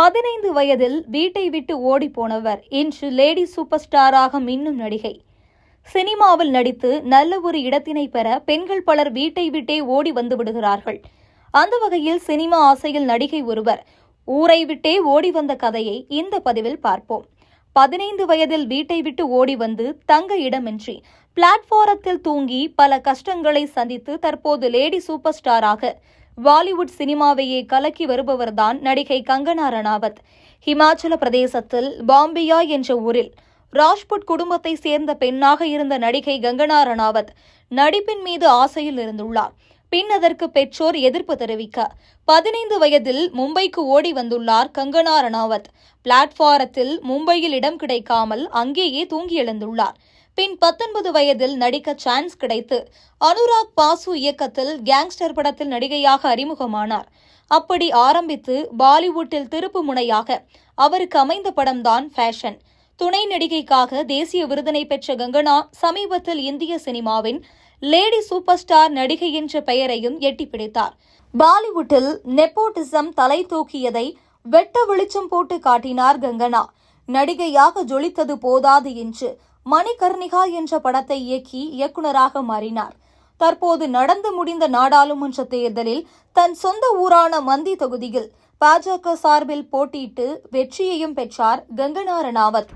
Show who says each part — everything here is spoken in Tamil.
Speaker 1: பதினைந்து வயதில் வீட்டை விட்டு ஓடிப்போனவர் இன்று லேடி சூப்பர் ஸ்டாராக மின்னும் நடிகை. சினிமாவில் நடித்து நல்ல ஒரு இடத்தினை பெற பெண்கள் பலர் வீட்டை விட்டே ஓடி வந்து விடுகிறார்கள். அந்த வகையில் சினிமா ஆசையில் நடிகை ஒருவர் ஊரை விட்டே ஓடி வந்த கதையை இந்த பதிவில் பார்ப்போம். பதினைந்து வயதில் வீட்டை விட்டு ஓடி வந்து தங்க இடமின்றி பிளாட்ஃபாரத்தில் தூங்கி பல கஷ்டங்களை சந்தித்து தற்போது லேடி சூப்பர் ஸ்டாராக பாலிவுட் சினிமாவையே கலக்கி வருபவர்தான் நடிகை கங்கனா ரணாவத். ஹிமாச்சல பிரதேசத்தில் பாம்பியா என்ற ஊரில் ராஜ்புட் குடும்பத்தை சேர்ந்த பெண்ணாக இருந்த நடிகை கங்கனா ரணாவத் நடிப்பின் மீது ஆசையில் இருந்துள்ளார். பின் அதற்கு பெற்றோர் எதிர்ப்பு தெரிவிக்க. பதினைந்து வயதில் மும்பைக்கு ஓடி வந்துள்ளார் கங்கனா ரணாவத். பிளாட்ஃபாரத்தில் மும்பையில் இடம் கிடைக்காமல் அங்கேயே தூங்கி எழுந்துள்ளார். பின் பத்தொன்பது வயதில் நடிக்க சான்ஸ் கிடைத்து அனுராக் பாசு இயக்கத்தில் கேங்ஸ்டர் படத்தில் நடிகையாக அறிமுகமானார். அப்படி ஆரம்பித்து பாலிவுட்டில் திருப்பு முனையாக அவருக்கு அமைந்த படம்தான் ஃபேஷன். துணை நடிகைக்காக தேசிய விருதினை பெற்ற கங்கனா சமீபத்தில் இந்திய சினிமாவின் லேடி சூப்பர் ஸ்டார் நடிகை என்ற பெயரையும் எட்டிப்பிடித்தார் பாலிவுட்டில் நெப்போட்டிசம் தலை தூக்கியதை வெட்ட வெளிச்சம் போட்டு காட்டினார் கங்கனா. நடிகையாக ஜொலித்தது போதாது என்று மணிகர்ணிகா என்ற படத்தை இயக்கி இயக்குனராக மாறினார். தற்போது நடந்து முடிந்த நாடாளுமன்ற தேர்தலில் தன் சொந்த ஊரான மந்தி தொகுதியில் பாஜக சார்பில் போட்டியிட்டு வெற்றியையும் பெற்றார் கங்கனா ரணாவத்.